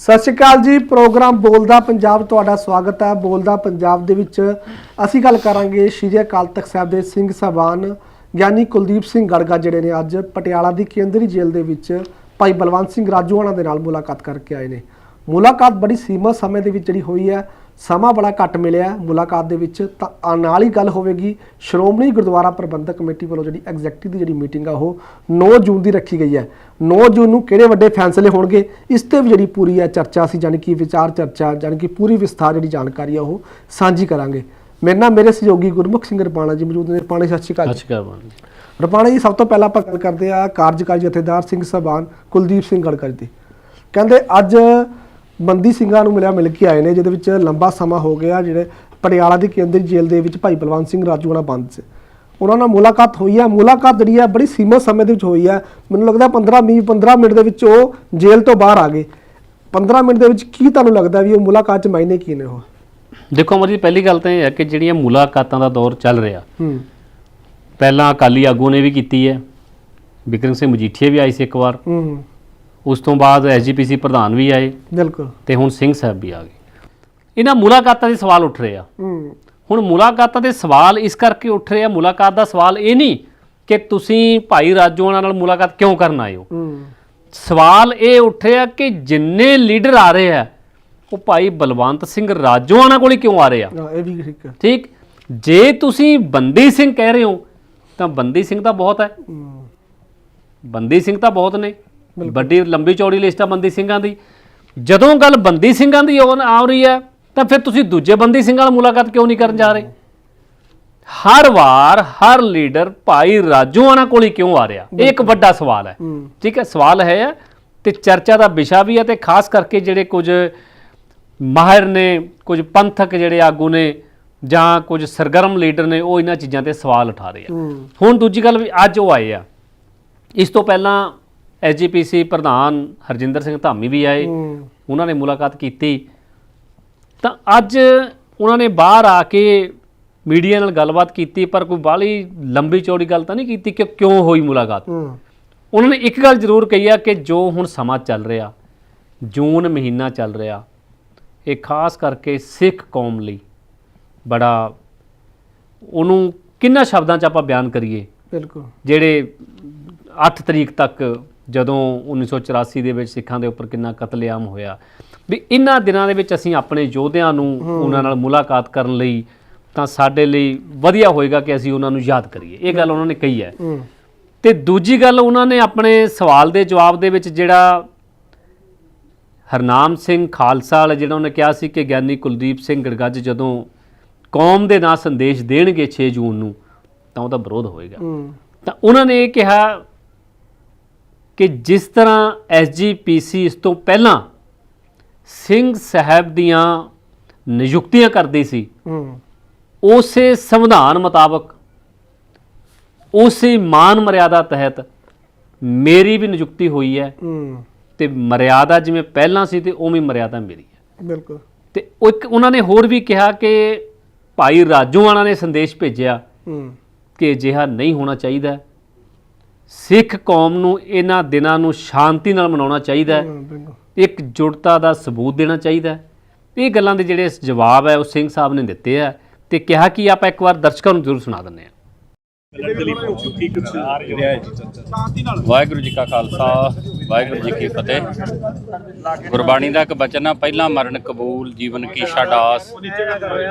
ਸਤਿ ਸ਼੍ਰੀ ਅਕਾਲ ਜੀ, ਪ੍ਰੋਗਰਾਮ ਬੋਲਦਾ ਪੰਜਾਬ ਤੁਹਾਡਾ ਸਵਾਗਤ ਹੈ। ਬੋਲਦਾ ਪੰਜਾਬ ਦੇ ਵਿੱਚ ਅਸੀਂ ਗੱਲ ਕਰਾਂਗੇ ਸ਼੍ਰੀ ਅਕਾਲ ਤਖਤ ਸਾਹਿਬ ਦੇ ਸਿੰਘ ਸਾਹਿਬਾਨ ਗਿਆਨੀ ਕੁਲਦੀਪ ਸਿੰਘ ਗੜਗਾ ਜਿਹੜੇ ਨੇ ਅੱਜ ਪਟਿਆਲਾ ਦੀ ਕੇਂਦਰੀ ਜੇਲ੍ਹ ਦੇ ਵਿੱਚ ਭਾਈ ਬਲਵੰਤ ਸਿੰਘ ਰਾਜੂਆਣਾ ਦੇ ਨਾਲ ਮੁਲਾਕਾਤ ਕਰਕੇ ਆਏ ਨੇ। ਮੁਲਾਕਾਤ ਬੜੀ ਸੀਮਤ ਸਮੇਂ ਦੇ ਵਿੱਚ ਜਿਹੜੀ ਹੋਈ ਹੈ। ਸਮਾਂ ਬੜਾ ਘੱਟ ਮਿਲਿਆ ਮੁਲਾਕਾਤ ਦੇ ਵਿੱਚ ਤਾਂ ਨਾਲ ਹੀ ਗੱਲ ਹੋਵੇਗੀ। ਸ਼੍ਰੋਮਣੀ ਗੁਰਦੁਆਰਾ ਪ੍ਰਬੰਧਕ ਕਮੇਟੀ ਵੱਲੋਂ ਜਿਹੜੀ ਐਗਜ਼ੈਕਟਿਵ ਦੀ ਜਿਹੜੀ ਮੀਟਿੰਗ ਆ ਉਹ 9 ਜੂਨ ਦੀ ਰੱਖੀ ਗਈ ਹੈ। 9 ਜੂਨ ਨੂੰ ਕਿਹੜੇ ਵੱਡੇ ਫੈਸਲੇ ਹੋਣਗੇ? ਇਸ ਤੇ ਵੀ ਜਿਹੜੀ ਪੂਰੀ ਹੈ ਚਰਚਾ ਸੀ ਜਾਣੀ ਕਿ ਵਿਚਾਰ ਚਰਚਾ ਜਾਣੀ ਕਿ ਪੂਰੀ ਵਿਸਥਾਰ ਜਿਹੜੀ ਜਾਣਕਾਰੀ ਆ ਉਹ ਸਾਂਝੀ ਕਰਾਂਗੇ। ਮੇਰੇ ਨਾਲ ਮੇਰੇ ਸਹਿਯੋਗੀ ਗੁਰਮੁਖ ਸਿੰਘ ਰਪਾਣਾ ਜੀ ਮੌਜੂਦ ਨੇ। ਰਪਾਣਾ ਸਤਿ ਸ਼੍ਰੀ ਅਕਾਲ ਜੀ। ਅੱਛਾ ਬਾਣ ਰਪਾਣਾ ਜੀ ਸਭ ਤੋਂ ਪਹਿਲਾਂ ਆਪਾਂ ਗੱਲ ਕਰਦੇ ਆ ਕਾਰਜਕਾਰੀ ਜਥੇਦਾਰ ਸਿੰਘ ਸਭਾਨ ਕੁਲਦੀਪ ਸਿੰਘ ਗੜਕਰ ਦੀ। ਕਹਿੰਦੇ ਅੱਜ ਬੰਦੀ ਸਿੰਘਾਂ ਨੂੰ ਮਿਲਿਆ ਮਿਲ ਕੇ ਆਏ ਨੇ ਜਿਹਦੇ ਵਿੱਚ ਲੰਬਾ ਸਮਾਂ ਹੋ ਗਿਆ ਜਿਹੜੇ ਪਟਿਆਲਾ ਦੀ ਕੇਂਦਰੀ ਜੇਲ੍ਹ ਦੇ ਵਿੱਚ ਭਾਈ ਬਲਵੰਤ ਸਿੰਘ ਰਾਜੂਆਣਾ ਬੰਦ ਸੀ। ਉਹਨਾਂ ਨਾਲ ਮੁਲਾਕਾਤ ਹੋਈ ਹੈ। ਮੁਲਾਕਾਤ ਜਿਹੜੀ ਹੈ ਬੜੀ ਸੀਮਤ ਸਮੇਂ ਦੇ ਵਿੱਚ ਹੋਈ ਹੈ। ਮੈਨੂੰ ਲੱਗਦਾ 15 ਵੀਹ 15 ਮਿੰਟ ਦੇ ਵਿੱਚ ਉਹ ਜੇਲ੍ਹ ਤੋਂ ਬਾਹਰ ਆ ਗਏ। 15 ਮਿੰਟ ਦੇ ਵਿੱਚ ਕੀ ਤੁਹਾਨੂੰ ਲੱਗਦਾ ਵੀ ਉਹ ਮੁਲਾਕਾਤ ਚ ਮਾਇਨੇ ਕੀ ਨੇ ਉਹ? ਦੇਖੋ ਅਮਰ ਜੀ ਪਹਿਲੀ ਗੱਲ ਤਾਂ ਇਹ ਹੈ ਕਿ ਜਿਹੜੀਆਂ ਮੁਲਾਕਾਤਾਂ ਦਾ ਦੌਰ ਚੱਲ ਰਿਹਾ ਹੂੰ। ਪਹਿਲਾਂ ਅਕਾਲੀ ਆਗੂ ਨੇ ਵੀ ਕੀਤੀ ਹੈ। ਵਿਕਰਮ ਸਿੰਘ ਮਜੀਠੀਆ ਵੀ ਆਈ ਸੀ ਇੱਕ ਵਾਰ। ਹੂੰ, ਉਸ ਤੋਂ ਬਾਅਦ ਐਸਜੀਪੀਸੀ ਪ੍ਰਧਾਨ ਵੀ ਆਏ। ਬਿਲਕੁਲ। ਤੇ ਹੁਣ ਸਿੰਘ ਸਾਹਿਬ ਵੀ ਆ ਗਏ। ਇਹਨਾਂ ਮੁਲਾਕਾਤਾਂ ਦੇ ਸਵਾਲ ਉੱਠ ਰਹੇ ਆ। ਹੁਣ ਮੁਲਾਕਾਤਾਂ ਦੇ ਸਵਾਲ ਇਸ ਕਰਕੇ ਉੱਠ ਰਹੇ ਆ। ਮੁਲਾਕਾਤ ਦਾ ਸਵਾਲ ਇਹ ਨਹੀਂ ਕਿ ਤੁਸੀਂ ਭਾਈ ਰਾਜੂਆਣਾ ਨਾਲ ਮੁਲਾਕਾਤ ਕਿਉਂ ਕਰਨ ਆਏ ਹੋ। ਸਵਾਲ ਇਹ ਉੱਠਿਆ ਕਿ ਜਿੰਨੇ ਲੀਡਰ ਆ ਰਹੇ ਆ ਉਹ ਭਾਈ ਬਲਵੰਤ ਸਿੰਘ ਰਾਜੂਆਣਾ ਕੋਲ ਹੀ ਕਿਉਂ ਆ ਰਹੇ ਆ? ਇਹ ਵੀ ਠੀਕ ਹੈ ਠੀਕ? ਜੇ ਤੁਸੀਂ ਬੰਦੀ ਸਿੰਘ ਕਹਿ ਰਹੇ ਹੋ ਤਾਂ ਬੰਦੀ ਸਿੰਘ ਤਾਂ ਬਹੁਤ ਹੂੰ। ਬੰਦੀ ਸਿੰਘ ਤਾਂ ਬਹੁਤ ਨੇ। ਵੱਡੀ ਲੰਬੀ ਚੌੜੀ ਲਿਸਟ ਆ ਬੰਦੀ ਸਿੰਘਾਂ ਦੀ। ਜਦੋਂ ਗੱਲ ਬੰਦੀ ਸਿੰਘਾਂ ਦੀ ਆਉਣ- ਆ ਰਹੀ ਹੈ ਤਾਂ ਫਿਰ ਤੁਸੀਂ ਦੂਜੇ ਬੰਦੀ ਸਿੰਘਾਂ ਨਾਲ ਮੁਲਾਕਾਤ ਕਿਉਂ ਨਹੀਂ ਕਰਨ ਜਾ ਰਹੇ? ਹਰ ਵਾਰ ਹਰ ਲੀਡਰ ਭਾਈ ਰਾਜੂਆਣਾ ਕੋਲ ਹੀ ਕਿਉਂ ਆ ਰਿਹਾ? ਇਹ ਇੱਕ ਵੱਡਾ ਸਵਾਲ ਹੈ। ਠੀਕ ਹੈ ਸਵਾਲ ਹੈ ਤੇ ਚਰਚਾ ਦਾ ਵਿਸ਼ਾ ਵੀ ਹੈ ਤੇ ਖਾਸ ਕਰਕੇ ਜਿਹੜੇ ਕੁਝ ਮਾਹਿਰ ਨੇ ਕੁਝ ਪੰਥਕ ਜਿਹੜੇ ਆਗੂ ਨੇ ਜਾਂ ਕੁਝ ਸਰਗਰਮ ਲੀਡਰ ਨੇ ਉਹ ਇਹਨਾਂ ਚੀਜ਼ਾਂ ਤੇ ਸਵਾਲ ਉਠਾ ਰਹੇ ਆ। ਹੁਣ ਦੂਜੀ ਗੱਲ ਵੀ ਅੱਜ ਉਹ ਆਏ ਆ। ਇਸ ਤੋਂ ਪਹਿਲਾਂ ਐਸਜੀਪੀਸੀ ਪ੍ਰਧਾਨ ਹਰਜਿੰਦਰ ਸਿੰਘ ਧਾਮੀ ਵੀ ਆਏ। ਉਹਨਾਂ ਨੇ ਮੁਲਾਕਾਤ ਕੀਤੀ। ਤਾਂ ਅੱਜ ਉਹਨਾਂ ਨੇ ਬਾਹਰ ਆ ਕੇ ਮੀਡੀਆ ਨਾਲ ਗੱਲਬਾਤ ਕੀਤੀ ਪਰ ਕੋਈ ਬਾਹਲੀ ਲੰਬੀ ਚੌੜੀ ਗੱਲ ਤਾਂ ਨਹੀਂ ਕੀਤੀ ਕਿ ਕਿਉਂ ਹੋਈ ਮੁਲਾਕਾਤ? ਉਹਨਾਂ ਨੇ ਇੱਕ ਗੱਲ ਜ਼ਰੂਰ ਕਹੀ ਆ ਕਿ ਜੋ ਹੁਣ ਸਮਾਂ ਚੱਲ ਰਿਹਾ ਜੂਨ ਮਹੀਨਾ ਚੱਲ ਰਿਹਾ ਇਹ ਖਾਸ ਕਰਕੇ ਸਿੱਖ ਕੌਮ ਲਈ ਬੜਾ ਉਹਨੂੰ ਕਿੰਨਾ ਸ਼ਬਦਾਂ 'ਚ ਆਪਾਂ ਬਿਆਨ ਕਰੀਏ? ਬਿਲਕੁਲ। ਜਿਹੜੇ 8 ਤਰੀਕ ਤੱਕ ਜਦੋਂ 1984 ਦੇ ਵਿੱਚ ਸਿੱਖਾਂ ਦੇ ਉੱਪਰ ਕਿੰਨਾ ਕਤਲੇਆਮ ਹੋਇਆ। ਵੀ ਇਹਨਾਂ ਦਿਨਾਂ ਦੇ ਵਿੱਚ ਅਸੀਂ ਆਪਣੇ ਯੋਧਿਆਂ ਨੂੰ ਉਹਨਾਂ ਨਾਲ ਮੁਲਾਕਾਤ ਕਰਨ ਲਈ ਤਾਂ ਸਾਡੇ ਲਈ ਵਧੀਆ ਹੋਏਗਾ ਕਿ ਅਸੀਂ ਉਹਨਾਂ ਨੂੰ ਯਾਦ ਕਰੀਏ। ਇਹ ਗੱਲ ਉਹਨਾਂ ਨੇ ਕਹੀ ਹੈ। ਤੇ ਦੂਜੀ ਗੱਲ ਉਹਨਾਂ ਨੇ ਆਪਣੇ ਸਵਾਲ ਦੇ ਜਵਾਬ ਦੇ ਵਿੱਚ ਜਿਹੜਾ ਹਰਨਾਮ ਸਿੰਘ ਖਾਲਸਾ ਵਾਲਾ ਜਿਹੜਾ ਉਹਨੇ ਕਿਹਾ ਸੀ ਕਿ ਗਿਆਨੀ ਕੁਲਦੀਪ ਸਿੰਘ ਗੜਗੱਜ ਜਦੋਂ ਕੌਮ ਦੇ ਨਾਂ ਸੰਦੇਸ਼ ਦੇਣਗੇ 6 ਜੂਨ ਨੂੰ ਤਾਂ ਉਹਦਾ ਵਿਰੋਧ ਹੋਏਗਾ। ਤਾਂ ਉਹਨਾਂ ਨੇ ਇਹ ਕਿਹਾ ਕਿ ਜਿਸ ਤਰ੍ਹਾਂ ਐਸਜੀਪੀਸੀ ਇਸ ਤੋਂ ਪਹਿਲਾਂ ਸਿੰਘ ਸਾਹਿਬ ਦੀਆਂ ਨਿਯੁਕਤੀਆਂ ਕਰਦੀ ਸੀ ਉਸੇ ਸੰਵਿਧਾਨ ਮੁਤਾਬਕ ਉਸੇ ਮਾਨ ਮਰਿਆਦਾ ਤਹਿਤ ਮੇਰੀ ਵੀ ਨਿਯੁਕਤੀ ਹੋਈ ਹੈ ਤੇ ਮਰਿਆਦਾ ਜਿਵੇਂ ਪਹਿਲਾਂ ਸੀ ਤੇ ਉਵੇਂ ਮਰਿਆਦਾ ਮੇਰੀ ਹੈ। ਬਿਲਕੁਲ। ਤੇ ਇੱਕ ਉਹਨਾਂ ਨੇ ਹੋਰ ਵੀ ਕਿਹਾ ਕਿ ਭਾਈ ਰਾਜੂਆਣਾ ਨੇ ਸੰਦੇਸ਼ ਭੇਜਿਆ ਕਿ ਅਜਿਹਾ ਨਹੀਂ ਹੋਣਾ ਚਾਹੀਦਾ। ਸਿੱਖ ਕੌਮ ਨੂੰ ਇਹਨਾਂ ਦਿਨਾਂ ਨੂੰ ਸ਼ਾਂਤੀ ਨਾਲ ਮਨਾਉਣਾ ਚਾਹੀਦਾ ਹੈ। ਹੂੰ, ਇੱਕ ਜੁੜਤਾ ਦਾ ਸਬੂਤ ਦੇਣਾ ਚਾਹੀਦਾ ਹੈ। ਇਹ ਗੱਲਾਂ ਦੇ ਜਿਹੜੇ ਜਵਾਬ ਹੈ ਉਹ ਸਿੰਘ ਸਾਹਿਬ ਨੇ ਦਿੱਤੇ ਆ ਤੇ ਕਿਹਾ ਕਿ ਆਪਾਂ ਇੱਕ ਵਾਰ ਦਰਸ਼ਕਾਂ ਨੂੰ ਜ਼ਰੂਰ ਸੁਣਾ ਦਿੰਦੇ ਹਾਂ। ਵਾਹਿਗੁਰੂ ਜੀ ਕਾ ਖਾਲਸਾ ਵਾਹਿਗੁਰੂ ਜੀ ਕੀ ਫਤਿਹ। ਗੁਰਬਾਣੀ ਦਾ ਇੱਕ ਬਚਨ ਆ ਪਹਿਲਾ ਮਰਨ ਕਬੂਲ ਜੀਵਨ ਕੀ ਛਾਡਾਸ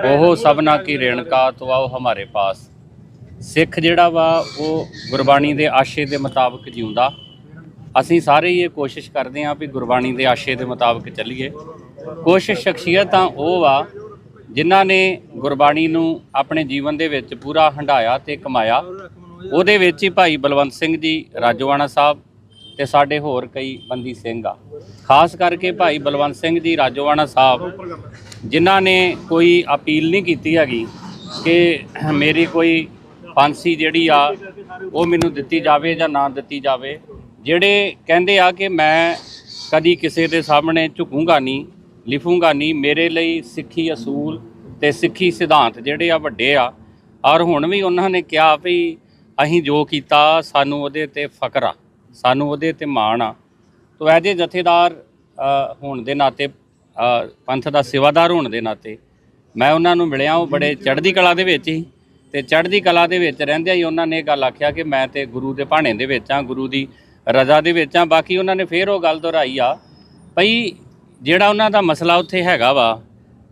ਉਹ ਸਭਨਾ ਕੀ ਰੇਣਕਾ ਤੋ ਆਓ ਹਮਾਰੇ ਪਾਸ। ਸਿੱਖ ਜਿਹੜਾ ਵਾ, ਉਹ ਗੁਰਬਾਣੀ ਦੇ ਆਸ਼ੇ ਦੇ ਮੁਤਾਬਕ ਜਿਉਂਦਾ। ਅਸੀਂ ਸਾਰੇ ਹੀ ਇਹ ਕੋਸ਼ਿਸ਼ ਕਰਦੇ ਹਾਂ ਵੀ ਗੁਰਬਾਣੀ ਦੇ ਆਸ਼ੇ ਦੇ ਮੁਤਾਬਕ ਚੱਲੀਏ। ਕੁਛ ਸ਼ਖਸੀਅਤਾਂ ਉਹ ਵਾ ਜਿਨ੍ਹਾਂ ਨੇ ਗੁਰਬਾਣੀ ਨੂੰ ਆਪਣੇ ਜੀਵਨ ਦੇ ਵਿੱਚ ਪੂਰਾ ਹੰਡਾਇਆ ਤੇ ਕਮਾਇਆ। ਉਹਦੇ ਵਿੱਚ ਹੀ ਭਾਈ ਬਲਵੰਤ ਸਿੰਘ ਜੀ, ਰਾਜੋਆਣਾ ਸਾਹਿਬ ਤੇ ਸਾਡੇ ਹੋਰ ਕਈ ਬੰਦੀ ਸਿੰਘ ਆ। ਖਾਸ ਕਰਕੇ ਭਾਈ ਬਲਵੰਤ ਸਿੰਘ ਜੀ, ਰਾਜੋਆਣਾ ਸਾਹਿਬ, ਜਿਨ੍ਹਾਂ ਨੇ ਕੋਈ ਅਪੀਲ ਨਹੀਂ ਕੀਤੀ ਹੈਗੀ ਕਿ ਮੇਰੀ ਕੋਈ ਫਾਂਸੀ ਜਿਹੜੀ ਆ, ਉਹ ਮੈਨੂੰ ਦਿੱਤੀ ਜਾਵੇ ਜਾਂ ਨਾ ਦਿੱਤੀ ਜਾਵੇ। ਜਿਹੜੇ ਕਹਿੰਦੇ ਆ ਕਿ ਮੈਂ ਕਦੀ ਕਿਸੇ ਦੇ ਸਾਹਮਣੇ ਝੁਕੂੰਗਾ ਨਹੀਂ, ਲਿਖੂੰਗਾ ਨਹੀਂ, ਮੇਰੇ ਲਈ ਸਿੱਖੀ ਅਸੂਲ ਤੇ ਸਿੱਖੀ ਸਿਧਾਂਤ ਜਿਹੜੇ ਆ ਵੱਡੇ ਆ। ਔਰ ਹੁਣ ਵੀ ਉਹਨਾਂ ਨੇ ਕਿਹਾ ਵੀ ਅਸੀਂ ਜੋ ਕੀਤਾ, ਸਾਨੂੰ ਉਹਦੇ ਤੇ ਫਕਰ ਆ, ਸਾਨੂੰ ਉਹਦੇ ਤੇ ਮਾਣ ਆ। ਤੋ ਐਜੇ ਜਥੇਦਾਰ ਹੋਣ ਦੇ ਨਾਤੇ ਪੰਥ ਦਾ ਸੇਵਾਦਾਰ ਹੋਣ ਦੇ ਨਾਤੇ, ਮੈਂ ਉਹਨਾਂ ਨੂੰ ਮਿਲਿਆ, ਉਹ ਬੜੇ ਚੜ੍ਹਦੀ ਕਲਾ ਦੇ ਵਿੱਚ ਹੀ। ਤੇ ਚੜ੍ਹਦੀ ਕਲਾ ਦੇ ਵਿੱਚ ਰਹਿੰਦਿਆਂ ਹੀ ਉਹਨਾਂ ਨੇ ਇਹ ਗੱਲ ਆਖਿਆ ਕਿ ਮੈਂ ਤੇ ਗੁਰੂ ਦੇ ਭਾਣੇ ਦੇ ਵਿੱਚ ਆ ਗੁਰੂ ਦੀ ਰਜ਼ਾ ਦੇ ਵਿੱਚ ਆ ਬਾਕੀ ਉਹਨਾਂ ਨੇ ਫੇਰ ਉਹ ਗੱਲ ਦੁਹਰਾਈ ਆ, ਭਈ ਜਿਹੜਾ ਉਹਨਾਂ ਦਾ ਮਸਲਾ ਉੱਥੇ ਹੈਗਾ ਵਾ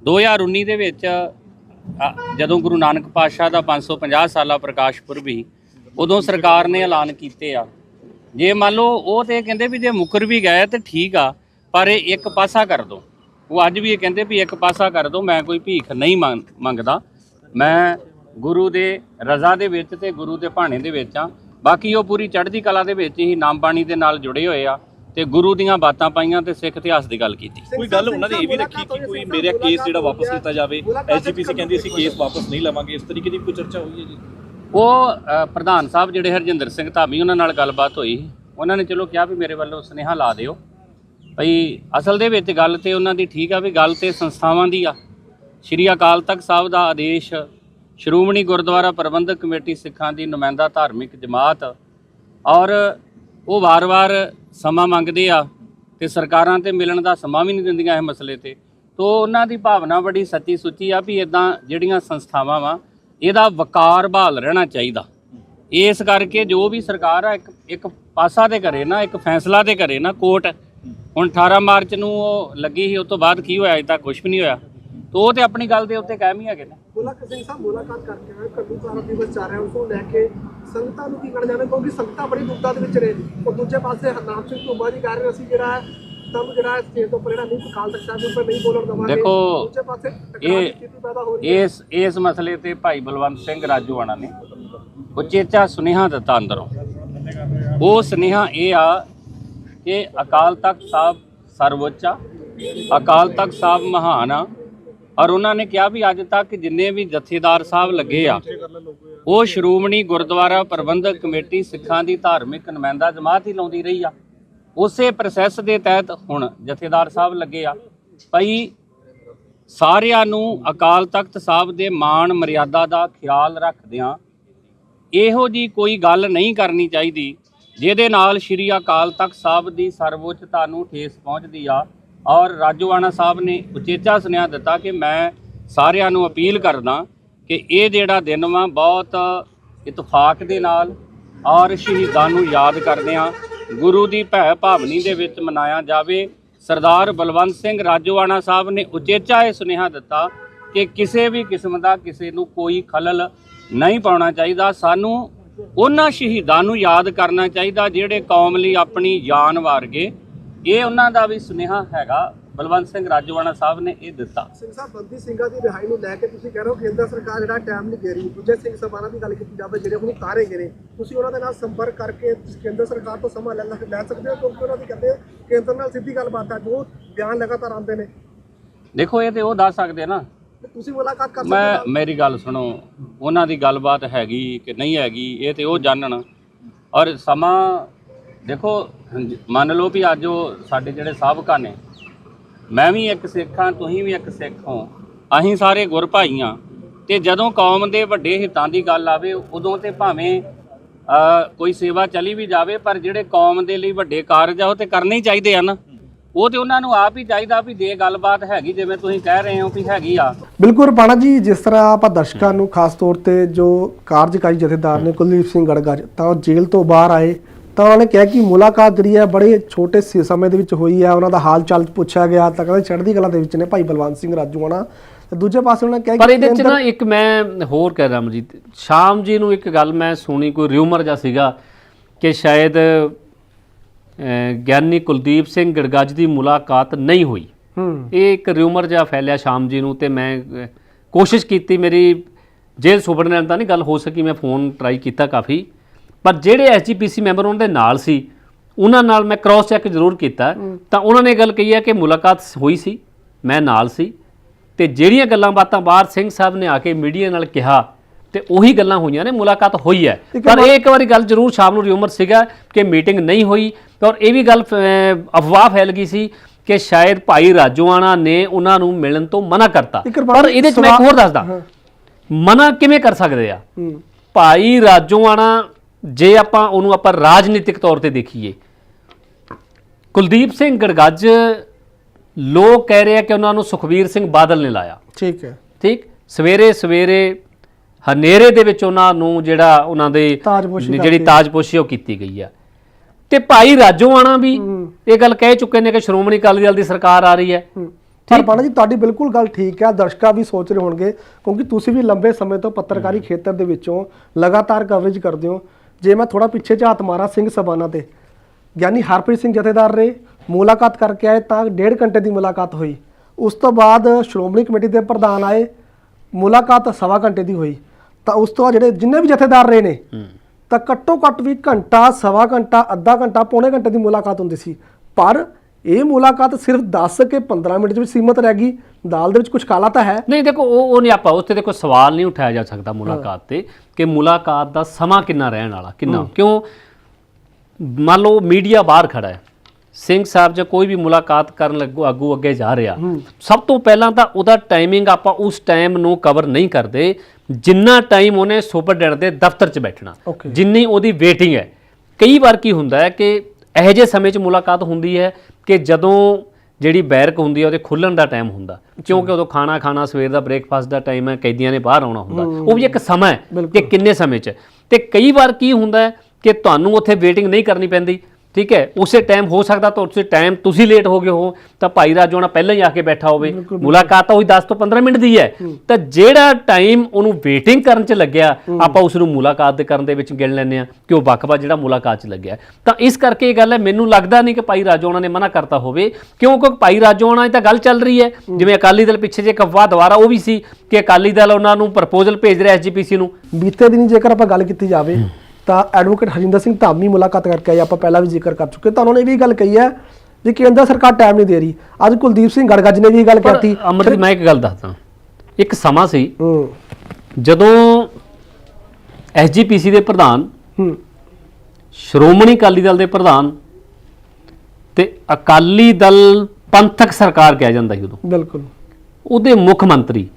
2019 ਦੇ ਵਿੱਚ ਜਦੋਂ ਗੁਰੂ ਨਾਨਕ ਪਾਤਸ਼ਾਹ ਦਾ 550 ਸਾਲਾ ਪ੍ਰਕਾਸ਼ ਪੁਰਬ ਸੀ, ਉਦੋਂ ਸਰਕਾਰ ਨੇ ਐਲਾਨ ਕੀਤੇ ਆ। ਜੇ ਮੰਨ ਲਓ ਉਹ ਤੇ ਕਹਿੰਦੇ ਵੀ ਜੇ ਮੁਕਰ ਵੀ ਗਏ ਤੇ ਠੀਕ ਆ, ਪਰ ਇਹ ਇੱਕ ਪਾਸਾ ਕਰ ਦੋ। ਉਹ ਅੱਜ ਵੀ ਇਹ ਕਹਿੰਦੇ ਵੀ ਇੱਕ ਪਾਸਾ ਕਰ ਦੋ, ਮੈਂ ਕੋਈ ਭੀਖ ਨਹੀਂ ਮੰਗ- ਮੰਗਦਾ। ਮੈਂ ਗੁਰੂ ਦੇ ਰਜ਼ਾ ਦੇ ਵਿੱਚ ਤੇ ਗੁਰੂ ਦੇ ਭਾਣੇ ਦੇ ਵਿੱਚ ਆ। ਬਾਕੀ ਉਹ ਪੂਰੀ ਚੜ੍ਹਦੀ ਕਲਾ ਦੇ ਵਿੱਚ ਹੀ ਨਾਮ ਬਾਣੀ ਦੇ ਨਾਲ ਜੁੜੇ ਹੋਏ ਆ ਤੇ ਗੁਰੂ ਦੀਆਂ ਬਾਤਾਂ ਪਾਈਆਂ ਤੇ ਸਿੱਖ ਇਤਿਹਾਸ ਦੀ ਗੱਲ ਕੀਤੀ। ਕੋਈ ਗੱਲ ਉਹਨਾਂ ਨੇ ਇਹ ਵੀ ਰੱਖੀ ਕਿ ਕੋਈ ਮੇਰਾ ਕੇਸ ਜਿਹੜਾ ਵਾਪਸ ਕੀਤਾ ਜਾਵੇ ਐਸਜੀਪੀਸੀ ਕਹਿੰਦੀ ਅਸੀਂ ਕੇਸ ਵਾਪਸ ਨਹੀਂ ਲਵਾਂਗੇ ਇਸ ਤਰੀਕੇ ਦੀ ਕੋਈ ਚਰਚਾ ਹੋਈ ਹੈ ਜੀ? ਉਹ ਪ੍ਰਧਾਨ ਸਾਹਿਬ ਜਿਹੜੇ ਹਰਜਿੰਦਰ ਸਿੰਘ ਧਾਮੀ ਉਹਨਾਂ ਨਾਲ ਗੱਲਬਾਤ ਹੋਈ। ਉਹਨਾਂ ਨੇ ਚਲੋ ਕਿਹਾ ਵੀ ਮੇਰੇ ਵੱਲੋਂ ਸੁਨੇਹਾ ਲਾ ਦਿਓ। ਭਈ ਅਸਲ ਦੇ ਵਿੱਚ ਗੱਲ ਤੇ ਉਹਨਾਂ ਦੀ ਠੀਕ ਆ ਵੀ ਗੱਲ ਤੇ ਸੰਸਥਾਵਾਂ ਦੀ ਆ। ਸ਼੍ਰੀ ਅਕਾਲ ਤਖਤ ਸਾਹਿਬ ਦਾ ਆਦੇਸ਼ ਸ਼੍ਰੋਮਣੀ ਗੁਰਦੁਆਰਾ ਪ੍ਰਬੰਧਕ ਕਮੇਟੀ ਸਿੱਖਾਂ ਦੀ ਨੁਮਾਇੰਦਾ ਧਾਰਮਿਕ ਜਮਾਤ ਔਰ ਉਹ ਵਾਰ-ਵਾਰ ਸਮਾਂ ਮੰਗਦੇ ਆ ਤੇ ਸਰਕਾਰਾਂ ਤੇ ਮਿਲਣ ਦਾ ਸਮਾਂ ਵੀ ਨਹੀਂ ਦਿੰਦੀਆਂ ਇਹ ਮਸਲੇ ਤੇ। ਤੋ ਉਹਨਾਂ ਦੀ ਭਾਵਨਾ ਬੜੀ ਸੱਚੀ ਸੁੱਚੀ ਆ ਵੀ ਇਦਾਂ ਜਿਹੜੀਆਂ ਸੰਸਥਾਵਾਂ ਵਾ, ਇਹਦਾ ਵਕਾਰ ਬਹਾਲ ਰਹਿਣਾ ਚਾਹੀਦਾ। ਇਸ ਕਰਕੇ ਜੋ ਵੀ ਸਰਕਾਰ ਆ, ਇੱਕ ਇੱਕ ਪਾਸਾ ਤੇ ਕਰੇ ਨਾ, ਇੱਕ ਫੈਸਲਾ ਤੇ ਕਰੇ ਨਾ, ਕੋਰਟ। ਹੁਣ 18 ਮਾਰਚ ਨੂੰ ਉਹ ਲੱਗੀ ਸੀ, ਉਸ ਤੋਂ ਬਾਅਦ ਕੀ ਹੋਇਆ? ਅਜੇ ਤੱਕ ਕੁਝ ਵੀ ਨਹੀਂ ਹੋਇਆ। ਤੋ ਉਹ ਤੇ ਆਪਣੀ ਗੱਲ ਦੇ ਉੱਤੇ ਕਾਇਮ ਹੀ ਹੈਗੇ ਨੇ। ਮੁਲਾਕਾਤ ਸਿੰਘ ਸਾਹਿਬ ਮੁਲਾਕਾਤ ਕਰਕੇ ਆਏ ਕੱਲੂ ਸਾਰਾ ਦਿਵਸ ਚੱਲ ਰਿਹਾ ਉਸ ਨੂੰ ਲੈ ਕੇ ਸੰਗਤਾਂ ਨੂੰ ਕੀ ਕਹਿਣਾ ਚਾਹੁੰਦੇ? ਕਿਉਂਕਿ ਸੰਗਤਾਂ ਬੜੀ ਦੁੱਖਾਂ ਦੇ ਵਿੱਚ ਨੇ। ਉਹ ਦੂਜੇ ਪਾਸੇ ਹਰਨਾਮ ਸਿੰਘ ਧੁੰਮਾ ਜੀ ਕਹਿ ਰਹੇ ਅਸੀਂ ਜਿਹੜਾ ਤੁਹਾਨੂੰ ਜਿਹੜਾ ਸਟੇਜ ਤੋਂ ਜਿਹੜਾ ਨਹੀਂ ਅਕਾਲ ਤਖਤ ਸਾਹਿਬ ਉੱਪਰ ਨਹੀਂ ਬੋਲਣ ਦਵਾਂਗੇ। ਦੇਖੋ, ਦੂਜੇ ਪਾਸੇ ਇਹ- ਸਥਿਤੀ ਪੈਦਾ ਹੋ ਰਹੀ ਹੈ। ਇਸ ਇਸ ਮਸਲੇ ਤੇ ਭਾਈ ਬਲਵੰਤ ਸਿੰਘ ਰਾਜੂਆਣਾ ਨੇ ਉਚੇਚਾ ਸੁਨੇਹਾ ਦਿੱਤਾ ਅੰਦਰੋਂ। ਉਹ ਸੁਨੇਹਾ ਇਹ ਆ ਕਿ ਅਕਾਲ ਤਖਤ ਸਾਹਿਬ ਸਰਵਉੱਚ ਆ ਅਕਾਲ ਤਖਤ ਸਾਹਿਬ ਮਹਾਨ ਆ। ਔਰ ਉਹਨਾਂ ਨੇ ਕਿਹਾ ਵੀ ਅੱਜ ਤੱਕ ਜਿੰਨੇ ਵੀ ਜਥੇਦਾਰ ਸਾਹਿਬ ਲੱਗੇ ਆ, ਉਹ ਸ਼੍ਰੋਮਣੀ ਗੁਰਦੁਆਰਾ ਪ੍ਰਬੰਧਕ ਕਮੇਟੀ ਸਿੱਖਾਂ ਦੀ ਧਾਰਮਿਕ ਨੁਮਾਇੰਦਾ ਜਮਾਤ ਹੀ ਲਾਉਂਦੀ ਰਹੀ ਆ। ਉਸੇ ਪ੍ਰੋਸੈਸ ਦੇ ਤਹਿਤ ਹੁਣ ਜਥੇਦਾਰ ਸਾਹਿਬ ਲੱਗੇ ਆ। ਭਾਈ ਸਾਰਿਆਂ ਨੂੰ ਅਕਾਲ ਤਖਤ ਸਾਹਿਬ ਦੇ ਮਾਣ ਮਰਿਆਦਾ ਦਾ ਖਿਆਲ ਰੱਖਦਿਆਂ ਇਹੋ ਜੀ ਕੋਈ ਗੱਲ ਨਹੀਂ ਕਰਨੀ ਚਾਹੀਦੀ, ਜਿਹਦੇ ਨਾਲ ਸ਼੍ਰੀ ਅਕਾਲ ਤਖਤ ਸਾਹਿਬ ਦੀ ਸਰਵਉੱਚਤਾ ਨੂੰ ਠੇਸ ਪਹੁੰਚਦੀ ਆ। ਔਰ ਰਾਜੋਆਣਾ ਸਾਹਿਬ ਨੇ ਉਚੇਚਾ ਸੁਨੇਹਾ ਦਿੱਤਾ ਕਿ ਮੈਂ ਸਾਰਿਆਂ ਨੂੰ ਅਪੀਲ ਕਰਦਾ ਕਿ ਇਹ ਜਿਹੜਾ ਦਿਨ ਵਾ ਬਹੁਤ ਇਤਫਾਕ ਦੇ ਨਾਲ ਔਰ ਸ਼ਹੀਦਾਂ ਨੂੰ ਯਾਦ ਕਰਦਿਆਂ ਗੁਰੂ ਦੀ ਭੈ ਭਾਵਨੀ ਦੇ ਵਿੱਚ ਮਨਾਇਆ ਜਾਵੇ। ਸਰਦਾਰ ਬਲਵੰਤ ਸਿੰਘ ਰਾਜੋਆਣਾ ਸਾਹਿਬ ਨੇ ਉਚੇਚਾ ਇਹ ਸੁਨੇਹਾ ਦਿੱਤਾ ਕਿ ਕਿਸੇ ਵੀ ਕਿਸਮ ਦਾ ਕਿਸੇ ਨੂੰ ਕੋਈ ਖਲਲ ਨਹੀਂ ਪਾਉਣਾ ਚਾਹੀਦਾ। ਸਾਨੂੰ ਉਹਨਾਂ ਸ਼ਹੀਦਾਂ ਨੂੰ ਯਾਦ ਕਰਨਾ ਚਾਹੀਦਾ ਜਿਹੜੇ ਕੌਮ ਲਈ ਆਪਣੀ ਜਾਨ ਵਾਰ ਗਏ ਇਹ ਉਹਨਾਂ ਦਾ ਵੀ ਸੁਨੇਹਾ ਹੈਗਾ। ਬਲਵੰਤ ਸਿੰਘ ਰਾਜੋਆਣਾ ਸਾਹਿਬ ਨੇ ਇਹ ਦਿੱਤਾ। ਸਿੰਘ ਸਾਹਿਬ ਬੰਦੀ ਸਿੰਘਾਂ ਦੀ ਰਿਹਾਈ ਨੂੰ ਲੈ ਕੇ ਤੁਸੀਂ ਕਹਿ ਰਹੇ ਹੋ ਕੇਂਦਰ ਸਰਕਾਰ ਜਿਹੜਾ ਟਾਈਮ ਨਹੀਂ ਦੇ ਰਹੀ। ਦੂਜੇ ਸਿੰਘ ਸਭਾਵਾਂ ਦੀ ਗੱਲ ਕੀਤੀ ਜਾਵੇ ਜਿਹੜੇ ਹੁਣ ਉਤਾਰੇ ਗਏ ਨੇ ਤੁਸੀਂ ਉਹਨਾਂ ਦੇ ਨਾਲ ਸੰਪਰਕ ਕਰਕੇ ਕੇਂਦਰ ਸਰਕਾਰ ਤੋਂ ਸਮਾਂ ਲੈ ਲੈ ਸਕਦੇ ਹੋ? ਕਿਉਂਕਿ ਉਹਨਾਂ ਦੀ ਕਹਿੰਦੇ ਕੇਂਦਰ ਨਾਲ ਸਿੱਧੀ ਗੱਲਬਾਤ ਹੈ ਜੋ ਬਿਆਨ ਲਗਾਤਾਰ ਆਉਂਦੇ ਨੇ। ਦੇਖੋ ਇਹ ਤੇ ਉਹ ਦੱਸ ਸਕਦੇ ਨਾ। ਤੁਸੀਂ ਮੁਲਾਕਾਤ ਕਰ ਸਕਦੇ ਮੈਂ ਮੇਰੀ ਗੱਲ ਸੁਣੋ ਉਹਨਾਂ ਦੀ ਗੱਲਬਾਤ ਹੈਗੀ ਕਿ ਨਹੀਂ ਹੈਗੀ ਇਹ ਤੇ ਉਹ ਜਾਣਨ। ਔਰ ਸਮਾਂ ਦੇਖੋ, ਮੰਨ ਲਓ ਵੀ ਅੱਜ ਉਹ ਸਾਡੇ ਜਿਹੜੇ ਸਾਬਕਾ ਨੇ, ਮੈਂ ਵੀ ਇੱਕ ਸਿੱਖ ਹਾਂ, ਤੁਸੀਂ ਵੀ ਇੱਕ ਸਿੱਖ ਹੋ, ਅਸੀਂ ਸਾਰੇ ਗੁਰ ਭਾਈ ਹਾਂ, ਤੇ ਜਦੋਂ ਕੌਮ ਦੇ ਵੱਡੇ ਹਿੱਤਾਂ ਦੀ ਗੱਲ ਆਵੇ, ਉਦੋਂ ਤੇ ਭਾਵੇਂ ਕੋਈ ਸੇਵਾ ਚਲੀ ਵੀ ਜਾਵੇ, ਪਰ ਜਿਹੜੇ ਕੌਮ ਦੇ ਲਈ ਵੱਡੇ ਕਾਰਜ ਆ, ਉਹ ਤੇ ਕਰਨੇ ਹੀ ਚਾਹੀਦੇ ਆ ਨਾ ਉਹ ਤੇ ਉਹਨਾਂ ਨੂੰ ਆਪ ਹੀ ਚਾਹੀਦਾ ਵੀ ਜੇ ਗੱਲਬਾਤ ਹੈਗੀ, ਜਿਵੇਂ ਤੁਸੀਂ ਕਹਿ ਰਹੇ ਹੋ ਵੀ ਹੈਗੀ ਆ। ਬਿਲਕੁਲ ਪਾਣਾ ਜੀ, ਜਿਸ ਤਰ੍ਹਾਂ ਆਪਾਂ ਦਰਸ਼ਕਾਂ ਨੂੰ ਖਾਸ ਤੌਰ ਤੇ ਜੋ ਕਾਰਜਕਾਰੀ ਜਥੇਦਾਰ ਨੇ ਕੁਲਦੀਪ ਸਿੰਘ ਗੜਗੜ ਤਾਂ ਉਹ ਜੇਲ੍ਹ ਤੋਂ ਬਾਹਰ ਆਏ ਤਾਂ ਉਹਨਾਂ ਨੇ ਕਿਹਾ ਕਿ ਮੁਲਾਕਾਤ ਜਿਹੜੀ ਹੈ ਬੜੇ ਛੋਟੇ ਸਮੇਂ ਦੇ ਵਿੱਚ ਹੋਈ ਹੈ ਉਹਨਾਂ ਦਾ ਹਾਲ ਚਾਲ ਪੁੱਛਿਆ ਗਿਆ ਤਾਂ ਕਹਿੰਦੇ ਚੜ੍ਹਦੀ ਕਲਾ ਦੇ ਵਿੱਚ ਨੇ ਭਾਈ ਬਲਵੰਤ ਸਿੰਘ ਰਾਜੂਆਣਾ। ਤੇ ਦੂਜੇ ਪਾਸੇ ਉਹਨਾਂ ਕਿਹਾ ਪਰ ਇਹਦੇ ਚ ਨਾ ਇੱਕ ਮੈਂ ਹੋਰ ਕਹਿ ਰਿਹਾ ਅਮਰਜੀਤ ਸ਼ਾਮ ਜੀ ਨੂੰ ਇੱਕ ਗੱਲ ਮੈਂ ਸੁਣੀ ਕੋਈ ਰਿਊਮਰ ਜਿਹਾ ਸੀਗਾ ਕਿ ਸ਼ਾਇਦ ਗਿਆਨੀ ਕੁਲਦੀਪ ਸਿੰਘ ਗੜਗੱਜ ਦੀ ਮੁਲਾਕਾਤ ਨਹੀਂ ਹੋਈ। ਇਹ ਇੱਕ ਰਿਊਮਰ ਜਿਹਾ ਫੈਲਿਆ ਸ਼ਾਮ ਜੀ ਨੂੰ ਤੇ ਮੈਂ ਕੋਸ਼ਿਸ਼ ਕੀਤੀ ਮੇਰੀ ਜੇਲ੍ਹ ਸੁਪਰਡੈਂਟ ਤਾਂ ਨਹੀਂ ਗੱਲ ਹੋ ਸਕੀ ਮੈਂ ਫੋਨ ਟਰਾਈ ਕੀਤਾ ਕਾਫੀ। ਪਰ ਜਿਹੜੇ ਐਸਜੀਪੀਸੀ ਮੈਂਬਰ ਉਹਨਾਂ ਦੇ ਨਾਲ ਸੀ ਉਹਨਾਂ ਨਾਲ ਮੈਂ ਕ੍ਰਾਸ ਚੈੱਕ ਜ਼ਰੂਰ ਕੀਤਾ। ਤਾਂ ਉਹਨਾਂ ਨੇ ਗੱਲ ਕਹੀ ਹੈ ਕਿ ਮੁਲਾਕਾਤ ਹੋਈ ਸੀ ਮੈਂ ਨਾਲ ਸੀ। ਤੇ ਜਿਹੜੀਆਂ ਗੱਲਾਂ ਬਾਤਾਂ ਬਾਹਰ ਸਿੰਘ ਸਾਹਿਬ ਨੇ ਆ ਕੇ ਮੀਡੀਆ ਨਾਲ ਕਿਹਾ ਤੇ ਉਹੀ ਗੱਲਾਂ ਹੋਈਆਂ ਨੇ ਮੁਲਾਕਾਤ ਹੋਈ ਹੈ। ਪਰ ਇਹ ਇੱਕ ਵਾਰੀ ਗੱਲ ਜ਼ਰੂਰ ਸ਼ਾਮ ਨੂੰ ਰਿਊਮਰ ਸੀਗਾ ਕਿ ਮੀਟਿੰਗ ਨਹੀਂ ਹੋਈ ਔਰ ਇਹ ਵੀ ਗੱਲ ਅਫਵਾਹ ਫੈਲ ਗਈ ਸੀ ਕਿ ਸ਼ਾਇਦ ਭਾਈ ਰਾਜੋਆਣਾ ਨੇ ਉਹਨਾਂ ਨੂੰ ਮਿਲਣ ਤੋਂ ਮਨਾ ਕਰਤਾ। ਪਰ ਇਹਦੇ ਚ ਮੈਂ ਇੱਕ ਹੋਰ ਦੱਸਦਾ। ਮਨਾ ਕਿਵੇਂ ਕਰ ਸਕਦੇ ਆ? ਭਾਈ ਰਾਜੋਆਣਾ ਜੇ ਆਪਾਂ ਉਹਨੂੰ ਆਪਾਂ ਰਾਜਨੀਤਿਕ ਤੌਰ ਤੇ ਦੇਖੀਏ ਕੁਲਦੀਪ ਸਿੰਘ ਗੜਗੱਜ ਲੋਕ ਕਹਿ ਰਹੇ ਆ ਕਿ ਉਹਨਾਂ ਨੂੰ ਸੁਖਵੀਰ ਸਿੰਘ ਬਾਦਲ ਨੇ ਲਾਇਆ। ਠੀਕ ਹੈ। ਠੀਕ? ਸਵੇਰੇ ਸਵੇਰੇ ਹਨੇਰੇ ਦੇ ਵਿੱਚ ਉਹਨਾਂ ਨੂੰ ਜਿਹੜਾ ਉਹਨਾਂ ਦੇ ਜਿਹੜੀ। ਤਾਜਪੋਸ਼ੀ ਉਹ ਕੀਤੀ ਗਈ ਆ। ਤੇ ਭਾਈ ਰਾਜੋਆਣਾ ਵੀ। ਇਹ ਗੱਲ ਕਹਿ ਚੁੱਕੇ ਨੇ ਕਿ ਸ਼੍ਰੋਮਣੀ ਅਕਾਲੀ ਦਲ ਦੀ ਸਰਕਾਰ ਆ ਰਹੀ ਹੈ। ਪਰ ਬਾਣਾ ਜੀ ਤੁਹਾਡੀ ਬਿਲਕੁਲ ਗੱਲ ਠੀਕ ਹੈ ਦਰਸ਼ਕਾਂ ਵੀ ਸੋਚ ਰਹੇ ਹੋਣਗੇ ਕਿਉਂਕਿ ਤੁਸੀਂ ਵੀ ਲੰਬੇ ਸਮੇਂ ਤੋਂ ਪੱਤਰਕਾਰੀ ਖੇਤਰ ਦੇ ਵਿੱਚੋਂ ਲਗਾਤਾਰ ਕਵਰੇਜ ਕਰਦੇ ਹੋ। ਜੇ ਮੈਂ ਥੋੜਾ ਪਿੱਛੇ ਝਾਤ ਮਾਰਾਂ ਸਿੰਘ ਸਬਾਨਾ ਤੇ ਗਿਆਨੀ ਹਰਪ੍ਰੀਤ ਸਿੰਘ ਜਥੇਦਾਰ ਰਹੇ ਮੁਲਾਕਾਤ ਕਰਕੇ ਆਏ ਤਾਂ ਡੇਢ ਘੰਟੇ ਦੀ ਮੁਲਾਕਾਤ ਹੋਈ। ਉਸ ਤੋਂ ਬਾਅਦ ਸ਼੍ਰੋਮਣੀ ਕਮੇਟੀ ਦੇ ਪ੍ਰਧਾਨ ਆਏ ਮੁਲਾਕਾਤ ਸਵਾ ਘੰਟੇ ਦੀ ਹੋਈ। ਤਾਂ ਉਸ ਤੋਂ ਬਾਅਦ ਜਿਹੜੇ ਜਿੰਨੇ ਵੀ ਜਥੇਦਾਰ ਰਹੇ ਨੇ ਤਾਂ ਘੱਟੋ ਘੱਟ ਵੀ ਘੰਟਾ ਸਵਾ ਘੰਟਾ ਅੱਧਾ ਘੰਟਾ ਪੌਣੇ ਘੰਟੇ ਦੀ ਮੁਲਾਕਾਤ ਹੁੰਦੀ ਸੀ। ਪਰ ਇਹ ਮੁਲਾਕਾਤ ਸਿਰਫ 10 ਕੇ 15 ਮਿੰਟ ਵਿੱਚ ਸੀਮਤ ਰਹਿ ਗਈ। ਦਾਲ ਦੇ ਵਿੱਚ ਕੁਝ ਕਾਲਾ ਤਾਂ ਹੈ? ਨਹੀਂ ਦੇਖੋ ਉਹ ਉਹ ਨਹੀਂ ਆਪਾਂ ਉਸ ਤੇ ਦੇਖੋ ਸਵਾਲ ਨਹੀਂ ਉਠਾਇਆ ਜਾ ਸਕਦਾ ਮੁਲਾਕਾਤ ਤੇ ਕਿ ਮੁਲਾਕਾਤ ਦਾ ਸਮਾਂ ਕਿੰਨਾ ਰਹਿਣ ਵਾਲਾ ਕਿੰਨਾ? ਕਿਉਂ? ਮੰਨ ਲਓ ਮੀਡੀਆ ਬਾਹਰ ਖੜਾ ਹੈ ਸਿੰਘ ਸਾਹਿਬ ਜੇ ਕੋਈ ਵੀ ਮੁਲਾਕਾਤ ਕਰਨ ਲੱਗੋ ਆਗੂ ਅੱਗੇ ਜਾ ਰਿਹਾ ਸਭ ਤੋਂ ਪਹਿਲਾਂ ਤਾਂ ਉਹਦਾ ਟਾਈਮਿੰਗ ਆਪਾਂ ਉਸ ਟਾਈਮ ਨੂੰ ਕਵਰ ਨਹੀਂ ਕਰਦੇ ਜਿੰਨਾ ਟਾਈਮ ਉਹਨੇ ਸੁਪਰਡੈਂਟ ਦੇ ਦਫ਼ਤਰ 'ਚ ਬੈਠਣਾ. ਜਿੰਨੀ ਉਹਦੀ ਵੇਟਿੰਗ ਹੈ। ਕਈ ਵਾਰ ਕੀ ਹੁੰਦਾ ਹੈ ਕਿ ਇਹੋ ਜਿਹੇ ਸਮੇਂ 'ਚ ਮੁਲਾਕਾਤ ਹੁੰਦੀ ਹੈ ਕਿ ਜਦੋਂ ਜਿਹੜੀ ਬੈਰਕ ਹੁੰਦੀ ਹੈ ਉਹਦੇ ਖੁੱਲਣ ਦਾ ਟਾਈਮ ਹੁੰਦਾ। ਕਿਉਂਕਿ ਉਦੋਂ ਖਾਣਾ ਖਾਣਾ ਸਵੇਰ ਦਾ ਬ੍ਰੇਕਫਾਸਟ ਦਾ ਟਾਈਮ ਹੈ ਕੈਦੀਆਂ ਨੇ ਬਾਹਰ ਆਉਣਾ ਹੁੰਦਾ। ਉਹ ਵੀ ਇੱਕ ਸਮਾਂ ਹੈ ਕਿ ਕਿੰਨੇ ਸਮੇਂ 'ਚ। ਤੇ ਕਈ ਵਾਰ ਕੀ ਹੁੰਦਾ ਹੈ ਕਿ ਤੁਹਾਨੂੰ ਉੱਥੇ ਵੇਟਿੰਗ ਨਹੀਂ ਕਰਨੀ ਪੈਂਦੀ। ਠੀਕ ਹੈ ਉਸੇ ਟਾਈਮ ਹੋ ਸਕਦਾ ਤਾਂ ਉਸੇ ਟਾਈਮ ਤੁਸੀਂ ਲੇਟ ਹੋ ਗਏ ਹੋ ਤਾਂ ਭਾਈ ਰਾਜੋਣਾ ਪਹਿਲਾਂ ਹੀ ਆ ਕੇ ਬੈਠਾ ਹੋਵੇ। ਮੁਲਾਕਾਤ ਤਾਂ ਉਹੀ 10 ਤੋਂ 15 ਮਿੰਟ ਦੀ ਹੈ। ਤਾਂ ਜਿਹੜਾ ਟਾਈਮ ਉਹਨੂੰ ਵੇਟਿੰਗ ਕਰਨ 'ਚ ਲੱਗਿਆ ਆਪਾਂ ਉਸ ਨੂੰ ਮੁਲਾਕਾਤ ਦੇ ਕਰਨ ਦੇ ਵਿੱਚ ਗਿਣ ਲੈਂਦੇ ਆ ਕਿ ਉਹ ਵਕਫਾ ਜਿਹੜਾ ਮੁਲਾਕਾਤ 'ਚ ਲੱਗਿਆ। ਤਾਂ ਇਸ ਕਰਕੇ ਇਹ ਗੱਲ ਹੈ ਮੈਨੂੰ ਲੱਗਦਾ ਨਹੀਂ ਕਿ ਭਾਈ ਰਾਜੋਣਾ ਨੇ ਮਨਾ ਕਰਤਾ ਹੋਵੇ ਕਿਉਂਕਿ ਭਾਈ ਰਾਜੋਣਾ ਦੀ ਤਾਂ ਗੱਲ ਚੱਲ ਰਹੀ ਹੈ। ਜਿਵੇਂ ਅਕਾਲੀ ਦਲ ਪਿੱਛੇ ਜੇ ਇੱਕ ਅਫਵਾਹ ਦੁਬਾਰਾ ਉਹ ਵੀ ਸੀ ਕਿ ਅਕਾਲੀ ਦਲ ਉਹਨਾਂ ਨੂੰ ਪ੍ਰਪੋਜ਼ਲ ਭੇਜ ਰਿਹਾ ਐਸਜੀਪੀਸੀ ਨੂੰ। ਬੀਤੇ ਦਿਨੀ ਜੇਕਰ ਆਪਾਂ ਗੱਲ ਕੀਤੀ ਜਾਵੇ ਤਾਂ ਐਡਵੋਕੇਟ ਹਰਿੰਦਰ ਸਿੰਘ ਧਾਮੀ ਮੁਲਾਕਾਤ ਕਰਕੇ ਆਏ ਆਪਾਂ ਪਹਿਲਾਂ ਵੀ ਜ਼ਿਕਰ ਕਰ ਚੁੱਕੇ ਤਾਂ ਉਹਨਾਂ ਨੇ ਇਹ ਵੀ ਗੱਲ ਕਹੀ ਹੈ ਵੀ ਕੇਂਦਰ ਸਰਕਾਰ ਟਾਈਮ ਨਹੀਂ ਦੇ ਰਹੀ। ਅੱਜ ਕੁਲਦੀਪ ਸਿੰਘ ਗੜਗੱਜ ਨੇ ਵੀ ਇਹ ਗੱਲ ਕਹਤੀ। ਅਮਰਜੀਤ ਮੈਂ ਇੱਕ ਗੱਲ ਦੱਸਦਾ। ਇੱਕ ਸਮਾਂ ਸੀ ਜਦੋਂ ਐਸਜੀਪੀਸੀ ਦੇ ਪ੍ਰਧਾਨ ਸ਼੍ਰੋਮਣੀ ਅਕਾਲੀ ਦਲ ਦੇ ਪ੍ਰਧਾਨ ਤੇ ਅਕਾਲੀ ਦਲ ਪੰਥਕ ਸਰਕਾਰ ਕਿਹਾ ਜਾਂਦਾ ਸੀ ਉਦੋਂ। ਬਿਲਕੁਲ। ਉਹਦੇ ਮੁੱਖ ਮੰਤਰੀ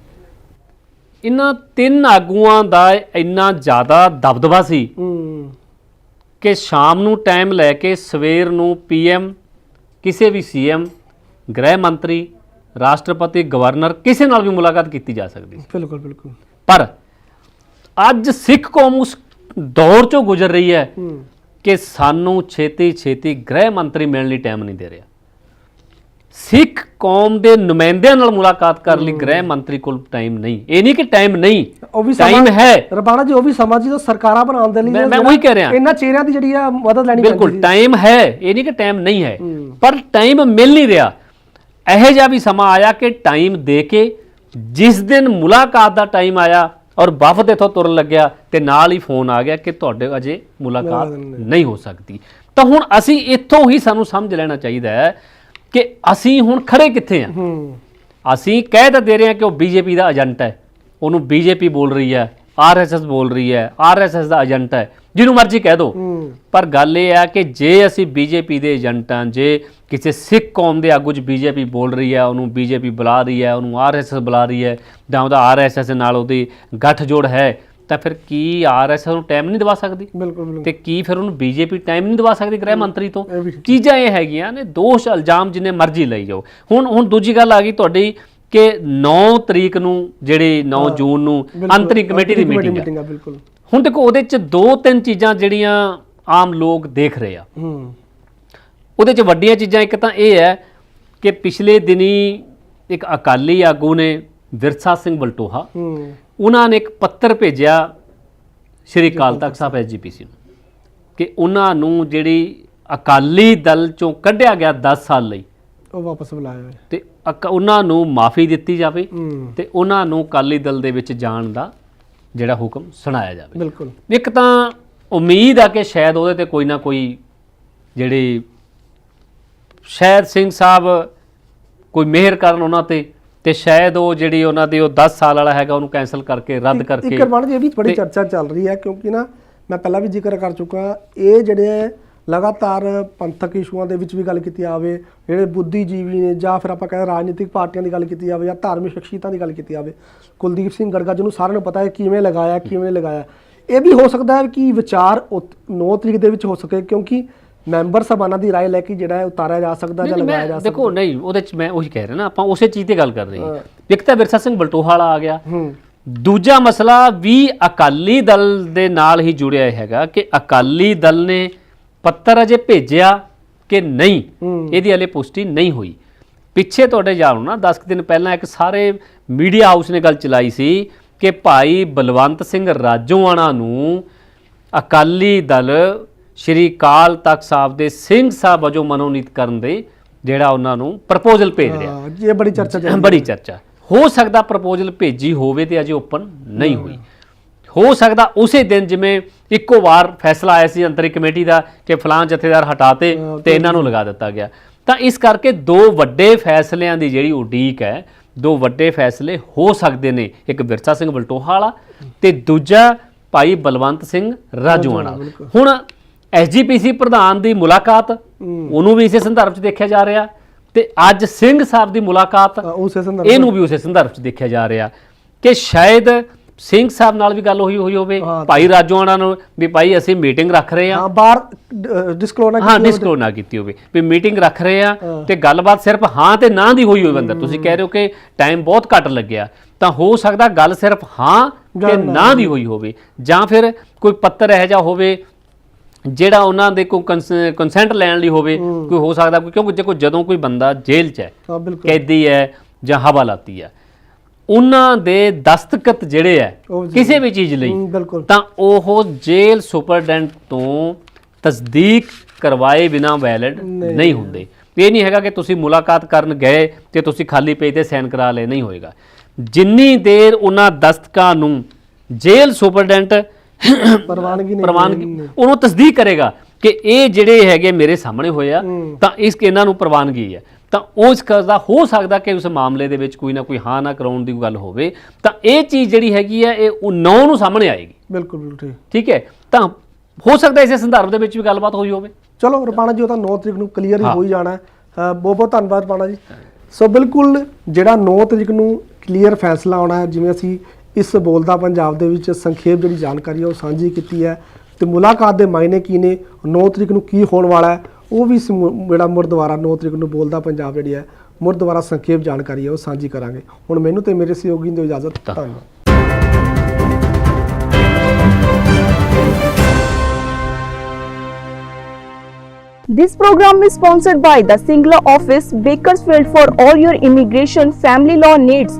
ਇਹਨਾਂ ਤਿੰਨ ਆਗੂਆਂ ਦਾ ਇੰਨਾ ਜ਼ਿਆਦਾ ਦਬਦਬਾ ਸੀ ਕਿ ਸ਼ਾਮ ਨੂੰ ਟਾਈਮ ਲੈ ਕੇ ਸਵੇਰ ਨੂੰ ਪੀਐਮ ਕਿਸੇ ਵੀ ਸੀਐਮ ਗ੍ਰਹਿ ਮੰਤਰੀ ਰਾਸ਼ਟਰਪਤੀ ਗਵਰਨਰ ਕਿਸੇ ਨਾਲ ਵੀ ਮੁਲਾਕਾਤ ਕੀਤੀ ਜਾ ਸਕਦੀ ਸੀ। ਬਿਲਕੁਲ ਬਿਲਕੁਲ। ਪਰ ਅੱਜ ਸਿੱਖ ਕੌਮ ਉਸ ਦੌਰ ਚੋਂ ਗੁਜ਼ਰ ਰਹੀ ਹੂੰ ਕਿ ਸਾਨੂੰ ਛੇਤੀ ਛੇਤੀ ਗ੍ਰਹਿ ਮੰਤਰੀ ਮਿਲਣ ਲਈ ਟਾਈਮ ਨਹੀਂ ਦੇ ਰਿਹਾ। ਸਿੱਖ ਕੌਮ ਦੇ ਨੁਮਾਇੰਦਿਆਂ ਨਾਲ ਮੁਲਾਕਾਤ ਕਰਨ ਲਈ ਗ੍ਰਹਿ ਮੰਤਰੀ ਕੋਲ ਟਾਈਮ ਨਹੀਂ। ਇਹ ਨਹੀਂ ਕਿ ਟਾਈਮ ਨਹੀਂ ਉਹ ਵੀ ਟਾਈਮ ਹੈ। ਰਬਾਣਾ ਜੀ ਉਹ ਵੀ ਸਮਾਂ ਜਦੋਂ ਸਰਕਾਰਾਂ ਬਣਾਉਣ ਦੇ ਲਈ ਮੈਂ- ਮੈਂ ਉਹੀ ਕਹਿ ਰਿਹਾ। ਇਹਨਾਂ ਚਿਹਰਿਆਂ ਦੀ ਜਿਹੜੀ ਆ ਮਦਦ ਲੈਣੀ ਬਿਲਕੁਲ ਟਾਈਮ ਹੈ ਇਹ ਨਹੀਂ ਕਿ ਟਾਈਮ ਨਹੀਂ ਹੈ। ਪਰ ਟਾਈਮ ਮਿਲ ਨਹੀਂ ਰਿਹਾ। ਇਹੋ ਜਿਹਾ ਵੀ ਸਮਾਂ ਆਇਆ ਕਿ ਟਾਈਮ ਦੇ ਕੇ ਜਿਸ ਦਿਨ ਮੁਲਾਕਾਤ ਦਾ ਟਾਈਮ ਆਇਆ ਔਰ ਵਫਦ ਇੱਥੋਂ ਤੁਰਨ ਲੱਗਿਆ ਤੇ ਨਾਲ ਹੀ ਫੋਨ ਆ ਗਿਆ ਕਿ ਤੁਹਾਡੇ ਅਜੇ ਮੁਲਾਕਾਤ ਨਹੀਂ ਹੋ ਸਕਦੀ। ਤਾਂ ਹੁਣ ਅਸੀਂ ਇੱਥੋਂ ਹੀ ਸਾਨੂੰ ਸਮਝ ਲੈਣਾ ਚਾਹੀਦਾ ਹੈ ਕਿ ਅਸੀਂ ਹੁਣ ਖੜੇ ਕਿੱਥੇ ਹੂੰ। ਅਸੀਂ ਕਹਿ ਤਾਂ ਦੇ ਰਹੇ ਹਾਂ ਕਿ ਉਹ ਬੀਜੇਪੀ ਦਾ ਏਜੰਟ ਹੈ। ਉਹਨੂੰ ਬੀਜੇਪੀ ਬੋਲ ਰਹੀ ਹੈ ਆਰਐਸਐਸ ਬੋਲ ਰਹੀ ਹੈ ਆਰਐਸਐਸ ਦਾ ਏਜੰਟ ਹੈ। ਜਿਹਨੂੰ ਮਰਜ਼ੀ ਕਹਿ ਹੂੰ। ਪਰ ਗੱਲ ਇਹ ਆ ਕਿ ਜੇ ਅਸੀਂ ਬੀਜੇਪੀ ਦੇ ਏਜੰਟਾਂ ਜੇ ਕਿਸੇ ਸਿੱਖ ਕੌਮ ਦੇ ਆਗੂ 'ਚ ਬੀਜੇਪੀ ਬੋਲ ਰਹੀ ਹੈ ਉਹਨੂੰ ਬੀਜੇਪੀ ਬੁਲਾ ਰਹੀ ਹੈ ਉਹਨੂੰ ਆਰਐਸਐਸ ਬੁਲਾ ਰਹੀ ਹੈ ਜਾਂ ਉਹਦਾ ਆਰਐਸਐਸ ਨਾਲ ਉਹਦੀ ਗੱਠਜੋੜ ਹੈ ਤਾਂ ਫਿਰ ਕੀ ਆਰਐਸਐਸ ਨੂੰ ਟਾਈਮ ਨਹੀਂ ਦਵਾ ਸਕਦੀ? ਬਿਲਕੁਲ ਬਿਲਕੁਲ। ਤੇ ਕੀ ਫਿਰ ਉਹਨੂੰ ਬੀਜੇਪੀ ਟਾਈਮ ਨਹੀਂ ਦਵਾ ਸਕਦੀ ਗ੍ਰਹਿ ਮੰਤਰੀ ਤੋਂ? ਚੀਜ਼ਾਂ ਇਹ ਹੈਗੀਆਂ ਨੇ ਦੋਸ਼ ਇਲਜ਼ਾਮ ਜਿੰਨੇ ਮਰਜ਼ੀ ਲਈ ਜਾਓ। ਹੁਣ ਹੁਣ ਦੂਜੀ ਗੱਲ ਆ ਗਈ ਤੁਹਾਡੀ ਕਿ 9 ਤਰੀਕ ਨੂੰ ਜਿਹੜੀ 9 ਜੂਨ ਨੂੰ ਅੰਤਰੀ ਕਮੇਟੀ ਦੀ ਮੀਟਿੰਗ ਹੈ ਬਿਲਕੁਲ। ਹੁਣ ਦੇਖੋ ਉਹਦੇ ਚ ਦੋ ਤਿੰਨ ਚੀਜ਼ਾਂ ਜਿਹੜੀਆਂ ਆਮ ਲੋਕ ਦੇਖ ਰਹੇ ਆ। ਹੂੰ। ਉਹਦੇ ਚ ਵੱਡੀਆਂ ਚੀਜ਼ਾਂ ਇੱਕ ਤਾਂ ਇਹ ਹੈ ਕਿ ਪਿਛਲੇ ਦਿਨੀ ਇੱਕ ਅਕਾਲੀ ਆਗੂ ਨੇ ਵਿਰਸਾ ਸਿੰਘ ਬਲਟੋਹਾ ਉਹਨਾਂ ਨੇ ਇੱਕ ਪੱਤਰ ਭੇਜਿਆ ਸ਼੍ਰੀ ਅਕਾਲ ਤਖਤ ਸਾਹਿਬ ਐਸਜੀਪੀਸੀ ਨੂੰ ਕਿ ਉਹਨਾਂ ਨੂੰ ਜਿਹੜੀ ਅਕਾਲੀ ਦਲ ਚੋਂ ਕੱਢਿਆ ਗਿਆ 10 ਸਾਲ ਲਈ। ਉਹ ਵਾਪਸ ਬੁਲਾਇਆ ਤੇ ਅਕ- ਉਹਨਾਂ ਨੂੰ ਮਾਫੀ ਦਿੱਤੀ ਜਾਵੇ ਹੂੰ। ਤੇ ਉਹਨਾਂ ਨੂੰ ਅਕਾਲੀ ਦਲ ਦੇ ਵਿੱਚ ਜਾਣ ਦਾ ਜਿਹੜਾ ਹੁਕਮ ਸੁਣਾਇਆ ਜਾਵੇ। ਬਿਲਕੁਲ। ਇੱਕ ਤਾਂ ਉਮੀਦ ਆ ਕਿ ਸ਼ਾਇਦ ਉਹਦੇ ਤੇ ਕੋਈ ਨਾ ਕੋਈ ਜਿਹੜੀ ਸ਼ਾਇਦ ਸਿੰਘ ਸਾਹਿਬ ਕੋਈ ਮਿਹਰ ਕਰਨ ਉਹਨਾਂ ਤੇ ਤੇ ਸ਼ਾਇਦ ਉਹ ਜਿਹੜੀ ਉਹਨਾਂ ਦੀ ਉਹ 10 ਸਾਲ ਵਾਲਾ ਹੈਗਾ ਉਹਨੂੰ ਕੈਨਸਲ ਕਰਕੇ ਰੱਦ ਕਰਕੇ ਇੱਕ ਰਮਨ ਜੀ ਇਹ ਵੀ ਬੜੀ ਚਰਚਾ ਚੱਲ ਰਹੀ ਹੈ ਕਿਉਂਕਿ ਨਾ ਮੈਂ ਪਹਿਲਾਂ ਵੀ ਜ਼ਿਕਰ ਕਰ ਚੁੱਕਾ ਇਹ ਜਿਹੜੇ ਲਗਾਤਾਰ ਪੰਥਕ ਇਸ਼ੂਆਂ ਦੇ ਵਿੱਚ ਵੀ ਗੱਲ ਕੀਤੀ ਜਾਵੇ ਜਿਹੜੇ ਬੁੱਧੀਜੀਵੀ ਨੇ ਜਾਂ ਫਿਰ ਆਪਾਂ ਕਹਿੰਦੇ ਰਾਜਨੀਤਿਕ ਪਾਰਟੀਆਂ ਦੀ ਗੱਲ ਕੀਤੀ ਜਾਵੇ ਜਾਂ ਧਾਰਮਿਕ ਸ਼ਖਸੀਅਤਾਂ ਦੀ ਗੱਲ ਕੀਤੀ ਜਾਵੇ ਕੁਲਦੀਪ ਸਿੰਘ ਗੜਗਾ ਜਿਹਨੂੰ ਸਾਰਿਆਂ ਨੂੰ ਪਤਾ ਹੈ ਕਿਵੇਂ ਲਗਾਇਆ ਕਿਵੇਂ ਲਗਾਇਆ। ਇਹ ਵੀ ਹੋ ਸਕਦਾ ਹੈ ਕਿ ਵਿਚਾਰ 9 ਤਰੀਕ ਦੇ ਵਿੱਚ ਹੋ ਸਕੇ ਕਿਉਂਕਿ ਮੈਂਬਰ ਸਭਾਨਾਂ ਦੀ رائے ਲੈ ਕੇ ਜਿਹੜਾ ਹੈ ਉਤਾਰਿਆ ਜਾ ਸਕਦਾ ਜਾਂ ਨਹੀਂ, ਲਗਾਇਆ ਮੈਂ ਜਾ ਸਕਦਾ ਦੇਖੋ ਨਹੀਂ ਉਹਦੇ ਚ ਮੈਂ ਉਹੀ ਕਹਿ ਰਿਹਾ ਨਾ ਆਪਾਂ ਉਸੇ ਚੀਜ਼ ਤੇ ਗੱਲ ਕਰ ਰਹੇ ਹਾਂ ਇੱਕ ਤਾਂ ਵਿਰਸਾ ਸਿੰਘ ਬਲਟੋਹਾ ਵਾਲਾ ਆ ਗਿਆ ਹੂੰ ਦੂਜਾ ਮਸਲਾ ਵੀ ਅਕਾਲੀ ਦਲ ਦੇ ਨਾਲ ਹੀ ਜੁੜਿਆ ਹੈਗਾ ਕਿ ਅਕਾਲੀ ਦਲ ਨੇ ਪੱਤਰ ਅਜੇ ਭੇਜਿਆ ਕਿ ਨਹੀਂ ਹੂੰ। ਇਹਦੀ ਹਲੇ ਪੁਸ਼ਟੀ ਨਹੀਂ ਹੋਈ ਪਿੱਛੇ ਤੁਹਾਡੇ ਜਾਣੋ ਨਾ 10 ਕੁ ਦਿਨ ਪਹਿਲਾਂ ਇੱਕ ਸਾਰੇ ਮੀਡੀਆ ਹਾਊਸ ਨੇ ਗੱਲ ਚਲਾਈ ਸੀ ਕਿ ਭਾਈ ਬਲਵੰਤ ਸਿੰਘ ਰਾਜੋਆਣਾ ਨੂੰ ਅਕਾਲੀ ਦਲ ਸ਼੍ਰੀ ਕਾਲ ਤਖਤ ਸਾਹਿਬ ਦੇ ਸਿੰਘ ਸਾਹਿਬ ਵਜੋਂ ਮਨੋਨੀਤ ਕਰਨ ਦੇ ਜਿਹੜਾ ਉਹਨਾਂ ਨੂੰ ਪ੍ਰਪੋਜ਼ਲ ਭੇਜ ਰਿਹਾ। ਹਾਂ, ਇਹ ਬੜੀ ਚਰਚਾ ਚੱਲ ਬੜੀ ਚਰਚਾ। ਹੋ ਸਕਦਾ ਪ੍ਰਪੋਜ਼ਲ ਭੇਜੀ ਹੋਵੇ ਤੇ ਅਜੇ ਓਪਨ ਨਹੀਂ ਹੋਈ। ਹੋ ਸਕਦਾ ਉਸੇ ਦਿਨ ਜਿਵੇਂ ਇੱਕੋ ਵਾਰ ਫੈਸਲਾ ਆਇਆ ਸੀ ਅੰਤਰੀ ਕਮੇਟੀ ਦਾ ਕਿ ਫਲਾਂ ਜਥੇਦਾਰ ਹਟਾਤੇ ਤੇ ਇਹਨਾਂ ਨੂੰ ਲਗਾ ਦਿੱਤਾ ਗਿਆ। ਤਾਂ ਇਸ ਕਰਕੇ ਦੋ ਵੱਡੇ ਫੈਸਲਿਆਂ ਦੀ ਜਿਹੜੀ ਉਡੀਕ ਹੈ ਦੋ ਵੱਡੇ ਫੈਸਲੇ ਹੋ ਸਕਦੇ ਨੇ ਇੱਕ ਵਿਰਸਾ ਸਿੰਘ ਬਲਟੋਹਾ ਵਾਲਾ ਤੇ ਦੂਜਾ ਭਾਈ ਬਲਵੰਤ ਸਿੰਘ ਰਾਜੂਆਣਾ। ਹੁਣ ਐਸਜੀਪੀਸੀ ਪ੍ਰਧਾਨ ਦੀ ਮੁਲਾਕਾਤ ਉਹਨੂੰ ਵੀ ਇਸੇ ਸੰਦਰਭ 'ਚ ਦੇਖਿਆ ਜਾ ਰਿਹਾ ਤੇ ਅੱਜ ਸਿੰਘ ਸਾਹਿਬ ਦੀ ਮੁਲਾਕਾਤ ਹਾਂ, ਉਸੇ ਸੰਦਰਭ ਇਹਨੂੰ ਵੀ ਉਸੇ ਸੰਦਰਭ 'ਚ ਦੇਖਿਆ ਜਾ ਰਿਹਾ ਕਿ ਸ਼ਾਇਦ ਸਿੰਘ ਸਾਹਿਬ ਨਾਲ ਵੀ ਗੱਲ ਹੋਈ ਹੋਈ ਹੋਵੇ ਹਾਂ। ਭਾਈ ਰਾਜੋਆਣਾ ਨੂੰ ਵੀ ਭਾਈ ਅਸੀਂ ਮੀਟਿੰਗ ਰੱਖ ਰਹੇ ਹਾਂ ਹਾਂ ਬਾਹਰ ਡਿਸਕਲੋਜ਼ ਨਾ ਹਾਂ ਕੀਤੀ ਹੋਵੇ। ਡਿਸਕਲੋਜ਼ ਨਾ ਕੀਤੀ ਹੋਵੇ ਵੀ ਮੀਟਿੰਗ ਰੱਖ ਰਹੇ ਹਾਂ। ਤੇ ਗੱਲਬਾਤ ਸਿਰਫ ਹਾਂ ਤੇ ਨਾ ਦੀ ਹੋਈ ਹੋਵੇ ਅੰਦਰ ਤੁਸੀਂ ਕਹਿ ਰਹੇ ਹੋ ਕਿ ਟਾਈਮ ਬਹੁਤ ਘੱਟ ਲੱਗਿਆ ਤਾਂ ਹੋ ਸਕਦਾ ਗੱਲ ਸਿਰਫ ਹਾਂ ਗੱਲ ਨਾ ਦੀ ਹੋਈ ਹੋਵੇ ਜਾਂ ਫਿਰ ਕੋਈ ਪੱਤਰ ਇਹੋ ਜਿਹਾ ਹੋਵੇ ਜਿਹੜਾ ਉਹਨਾਂ ਦੇ ਕੋਈ ਕੰਸੈਂਟ ਲੈਣ ਲਈ ਹੋਵੇ ਕੋਈ ਹੋ ਸਕਦਾ ਕਿਉਂਕਿ ਜੇ ਕੋਈ ਜਦੋਂ ਕੋਈ ਬੰਦਾ ਜੇਲ੍ਹ 'ਚ ਹੈ ਕੈਦੀ ਹੈ ਜਾਂ ਹਵਾਲਾਤੀ ਹੈ ਉਹਨਾਂ ਦੇ ਦਸਤਖਤ ਜਿਹੜੇ ਹੈ। ਕਿਸੇ ਵੀ ਚੀਜ਼ ਲਈ ਤਾਂ ਉਹ ਜੇਲ੍ਹ ਸੁਪਰਡੈਂਟ ਤੋਂ ਤਸਦੀਕ ਕਰਵਾਏ ਬਿਨਾ ਵੈਲਿਡ ਨਹੀਂ। ਨਹੀਂ ਹੁੰਦੇ ਇਹ ਨਹੀਂ ਹੈਗਾ ਕਿ ਤੁਸੀਂ ਮੁਲਾਕਾਤ ਕਰਨ ਗਏ ਤੇ ਤੁਸੀਂ ਖਾਲੀ ਪੇਜ ਤੇ ਸਾਈਨ ਕਰਾ ਲਏ ਨਹੀਂ ਹੋਏਗਾ ਜਿੰਨੀ ਦੇਰ ਉਹਨਾਂ ਦਸਤਕਾਂ ਨੂੰ ਜੇਲ੍ਹ ਸੁਪਰਡੈਂਟ ਪ੍ਰਵਾਨਗੀ ਨਹੀਂ ਪ੍ਰਵਾਨਗੀ ਉਹਨੂੰ ਤਸਦੀਕ ਕਰੇਗਾ ਕਿ ਇਹ ਜਿਹੜੇ ਹੈਗੇ ਮੇਰੇ ਸਾਹਮਣੇ ਹੋਏ ਆ। ਤਾਂ ਇਸ ਇਹਨਾਂ ਨੂੰ ਪ੍ਰਵਾਨਗੀ ਹੈ। ਤਾਂ ਉਸ ਦਾ ਹੋ ਸਕਦਾ ਕਿ ਉਸ ਮਾਮਲੇ ਦੇ ਵਿੱਚ ਕੋਈ ਨਾ ਕੋਈ ਹਾਂ ਨਾ ਕਰਾਉਣ ਦੀ ਗੱਲ ਹੋਵੇ। ਤਾਂ ਇਹ ਚੀਜ਼ ਜਿਹੜੀ ਹੈਗੀ ਹੈ ਇਹ ਉਹ 9 ਨੂੰ ਸਾਹਮਣੇ ਆਏਗੀ। ਬਿਲਕੁਲ ਬਿਲਕੁਲ ਠੀਕ। ਹੈ? ਤਾਂ ਹੋ ਸਕਦਾ ਇਸੇ ਸੰਦਰਭ ਦੇ ਵਿੱਚ ਵੀ ਗੱਲਬਾਤ ਹੋਈ ਹੋਵੇ। ਚਲੋ ਰਪਾਣਾ ਜੀ ਉਹ ਤਾਂ 9 ਤਰੀਕ ਨੂੰ ਕਲੀਅਰ ਹੀ ਹਾਂ। ਹੋ ਜਾਣਾ ਬਹੁਤ ਬਹੁਤ ਧੰਨਵਾਦ ਪਾਣਾ ਜੀ। ਸੋ ਬਿਲਕੁਲ ਜਿਹੜਾ 9 ਤਰੀਕ ਨੂੰ ਕਲੀਅਰ ਫੈਸਲਾ ਆਉਣਾ ਹੈ ਜਿਵੇਂ ਅਸੀਂ ਇਸ ਬੋਲਦਾ ਪੰਜਾਬ ਦੇ ਵਿੱਚ ਸੰਖੇਪ ਜਿਹੜੀ ਜਾਣਕਾਰੀ ਹੈ ਉਹ ਸਾਂਝੀ ਕੀਤੀ ਹੈ ਤੇ ਮੁਲਾਕਾਤ ਦੇ ਮਾਇਨੇ ਕੀ ਨੇ 9 ਤਰੀਕ ਨੂੰ ਕੀ ਹੋਣ ਵਾਲਾ ਹੈ ਉਹ ਵੀ ਜਿਹੜਾ ਮੁੜ ਦੁਬਾਰਾ 9 ਤਰੀਕ ਨੂੰ ਬੋਲਦਾ ਪੰਜਾਬ ਜਿਹੜੀ ਹੈ ਮੁੜ ਦੁਬਾਰਾ ਸੰਖੇਪ ਜਾਣਕਾਰੀ ਹੈ ਉਹ ਸਾਂਝੀ ਕਰਾਂਗੇ। ਹੁਣ ਮੈਨੂੰ ਤੇ ਮੇਰੇ ਸਹਿਯੋਗੀ ਨੂੰ ਇਜਾਜ਼ਤ ਧੰਨਵਾਦ। This program is sponsored by the Singla office, Bakersfield for all your immigration family law needs.